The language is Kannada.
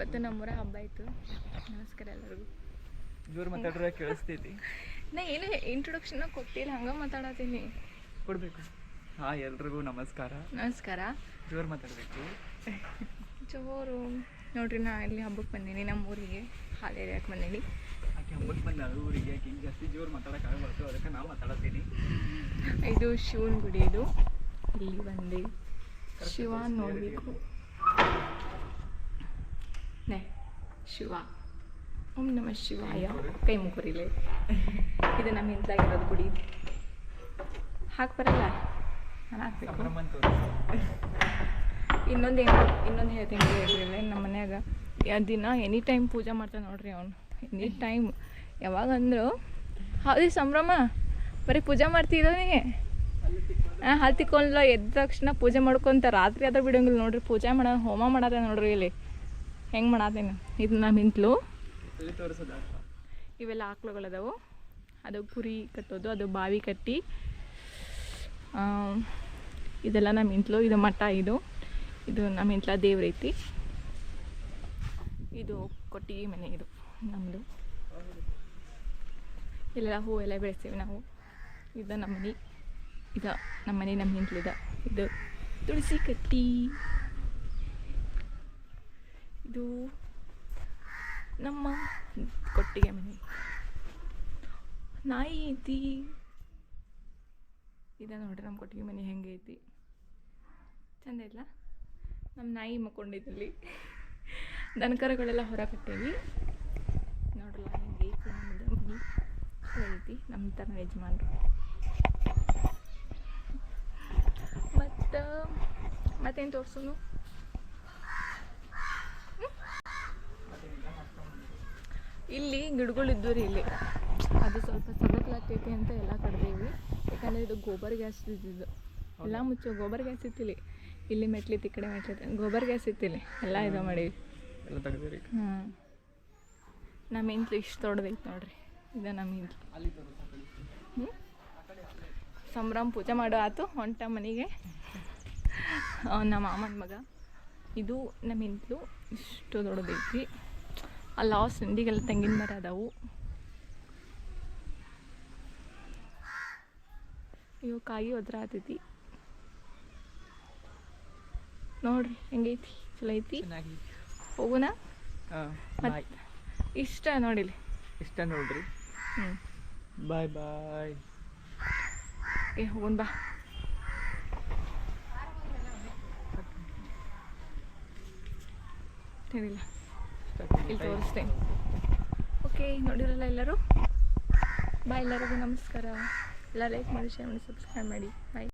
ಇವತ್ತು ನಮ್ಮೂರ ಹಬ್ಬ ಇತ್ತು ನಮಸ್ಕಾರ ಎಲ್ಲರಿಗೂ. ಜೋರು ಮಾತಾಡ್ರೆ ಕೇಳಿಸ್ತೈತಿ. ನಾ ಏನು ಇಂಟ್ರೊಡಕ್ಷನ್ ಕೊಟ್ಟಿಲ್ಲ ಹಂಗೆ ಮಾತಾಡತೀನಿ ಕೊಡ್ಬೇಕು. ಹಾಂ ಎಲ್ರಿಗೂ ನಮಸ್ಕಾರ. ನಮಸ್ಕಾರ. ಜೋರು ಮಾತಾಡಬೇಕು. ಜೋರು. ನೋಡ್ರಿ ನಾ ಇಲ್ಲಿ ಹಬ್ಬಕ್ಕೆ ಬಂದೀನಿ ನಮ್ಮ ಊರಿಗೆ ಹಾಲು ಎರಿಯಕ್ಕೆ ಬಂದೀನಿ. ಆಕೆ ಹಬ್ಬಕ್ಕೆ ಬಂದ? ಊರಿಗೆ ಆಕೆ ಹಿಂಗೆ ಜಾಸ್ತಿ ಜೋರು ಮಾತಾಡಕ್ಕೆ ಆಗಬಾರ್ದು? ಅದಕ್ಕೆ ನಾ ಮಾತಾಡತ್ತೀನಿ. ಇದು ಶಿವನ ಗುಡಿ ಇದು. ಇಲ್ಲಿ ಬಂದು ಶಿವ ನೋಡಬೇಕು ನೇ ಶಿವ. ಓಂ ನಮ ಶಿವಾಯ. ಕೈ ಮುಗುರಿಲೆ. ಇದು ನಮ್ಮ ಹಿಂತಾಗಿರೋದು ಗುಡಿ. ಹಾಕಿ ಬರಲ್ಲ? ನಾನು ಹಾಕ್ಬೇಕು. ಇನ್ನೊಂದು ಏನು ಇನ್ನೊಂದು ಹೇಳ್ತೀನಿ ಹೇಳ್ರಿ ನಮ್ಮ ಮನ್ಯಾಗ ಯಾವ ದಿನ ಎನಿ ಟೈಮ್ ಪೂಜೆ ಮಾಡ್ತಾನೆ ನೋಡ್ರಿ ಅವನು. ಎನಿ ಟೈಮ್ ಯಾವಾಗ ಅಂದರು ಹೌದು ಸಂಭ್ರಮ? ಬರೀ ಪೂಜೆ ಮಾಡ್ತೀರ ನೀ ಹಾಂ ಹಾಲು ತಿಕ್ಕೊಂಡ್ಲ ಎದ್ದ ತಕ್ಷಣ ಪೂಜೆ ಮಾಡ್ಕೊಂತ ರಾತ್ರಿ ಆದ್ರೆ ಬಿಡೋಂಗಿಲ್ಲ ನೋಡ್ರಿ. ಪೂಜೆ ಮಾಡೋ ಹೋಮ ಮಾಡೋದ ನೋಡ್ರಿ ಇಲ್ಲಿ. ಹೆಂಗೆ ಮಾಡತ್ತೇನೆ ಇದು ನಮ್ಮ ಹಿಂತ್ಲು ಅಲ್ಲಿ ತೋರಿಸೋದ ಇವೆಲ್ಲ ಆಕ್ಳುಗಳದಾವು. ಅದು ಕುರಿ ಕಟ್ಟೋದು ಅದು ಬಾವಿ ಕಟ್ಟಿ. ಇದೆಲ್ಲ ನಮ್ಮ ಇಂಟ್ಲು ಇದು ಮಠ ಇದು. ಇದು ನಮ್ಮ ಇಂಟ್ಲ ದೇವ್ರೈತಿ ಇದು ಕೊಟ್ಟಿಗೆ ಮನೆ ಇದು ನಮ್ಮದು ಇಲ್ಲೆಲ್ಲ ಹೂವೆಲ್ಲ ಬೆಳೆಸ್ತೀವಿ ನಾವು. ಇದು ನಮ್ಮ ಮನೆ ಇದು ನಮ್ಮ ಮನೆ ನಮ್ಮ ಹಿಂತ್ಲಿದ ಇದು ತುಳಸಿ ಕಟ್ಟಿ. ಇದು ನಮ್ಮ ಕೊಟ್ಟಿಗೆ ಮನೆ. ನಾಯಿ ಐತಿ. ಇದ ನೋಡ್ರಿ ನಮ್ಮ ಕೊಟ್ಟಿಗೆ ಮನೆ ಹೆಂಗೆ ಐತಿ. ಚಂದ ಇಲ್ಲ? ನಮ್ಮ ನಾಯಿ ಮಕ್ಕೊಂಡಿದ್ದಲ್ಲಿ. ದನಕರಗಳೆಲ್ಲ ಹೊರ ಕಟ್ಟೇವಿ. ನೋಡ್ರಲ್ಲ, ಹೆಂಗೆ ಐತಿ ನಮ್ಮದು ಮನೆ. ಐತಿ. ನಮ್ಮ ಥರ ಯಜಮಾನ್ರು. ಮತ್ತು, ಮತ್ತೇನು ತೋರ್ಸುನು? ಇಲ್ಲಿ ಇದ್ದವು ರೀ ಇಲ್ಲಿ. ಅದು ಸ್ವಲ್ಪ ಸಗತ್ಲಾಗ್ತೈತಿ ಅಂತ ಎಲ್ಲ ಕಡ್ದೇವಿ ಯಾಕಂದರೆ ಇದು ಗೋಬರ್ ಗ್ಯಾಸ್ ಇದ್ದಿದ್ದು. ಎಲ್ಲ ಮುಚ್ಚು ಗೋಬರ್ ಗ್ಯಾಸ್ ಇತ್ತಿಲ್ಲಿ. ಇಲ್ಲಿ ಮೆಟ್ಲಿತ್ತು ಈ ಕಡೆ ಮೆಟ್ಲಿತ್ತು. ಗೋಬರ್ ಗ್ಯಾಸ್ ಇತ್ತಿಲ್ಲಿ. ಎಲ್ಲ ಇದು ಮಾಡೀವಿ ಎಲ್ಲ ತೆಗ್ದಿರಿ ಹ್ಞೂ ನಮ್ಮ ಇಂತ್ಲು ಇಷ್ಟು ದೊಡ್ಡದೈತೆ ನೋಡ್ರಿ. ಇದು ನಮ್ಮ ಇಂತ್ಲು ಹ್ಞೂ ಸಂಭ್ರಮ ಪೂಜೆ ಮಾಡೋ ಆತು ಹೊಂಟ ಮನೆಗೆ. ನಮ್ಮ ಮಾಮನ ಮಗ. ಇದು ನಮ್ಮ ಇಂಟ್ಲು ಇಷ್ಟು ದೊಡ್ಡದೈತಿ. ಅಲ್ಲಿ ಆ ಸಂಡಿಗೆಲ್ಲ ತೆಂಗಿನ ಮರ ಅದಾವು. ಇವು ಕಾಯಿ ಒದ್ರ ಆತೈತಿ. ನೋಡ್ರಿ ಹೆಂಗೈತಿ? ಚಲೋ ಐತಿ? ಹೋಗುಣ ಇಷ್ಟ ನೋಡಿಲಿ ಇಷ್ಟ ನೋಡ್ರಿ. ಹ್ಞೂ ಬಾಯ್ ಬಾಯ್. ಏ ಹೋಗೋಣ ಬಾ. ಹೇಳಿಲ್ಲ ಇಲ್ಲಿ ತೋರಿಸ್ತೇನೆ ಓಕೆ ನೋಡಿರಲ್ಲ ಎಲ್ಲರೂ? ಬಾಯ್ ಎಲ್ಲರಿಗೂ ನಮಸ್ಕಾರ. ಎಲ್ಲ ಲೈಕ್ ಮಾಡಿ ಶೇರ್ ಮಾಡಿ ಸಬ್ಸ್ಕ್ರೈಬ್ ಮಾಡಿ. ಬಾಯ್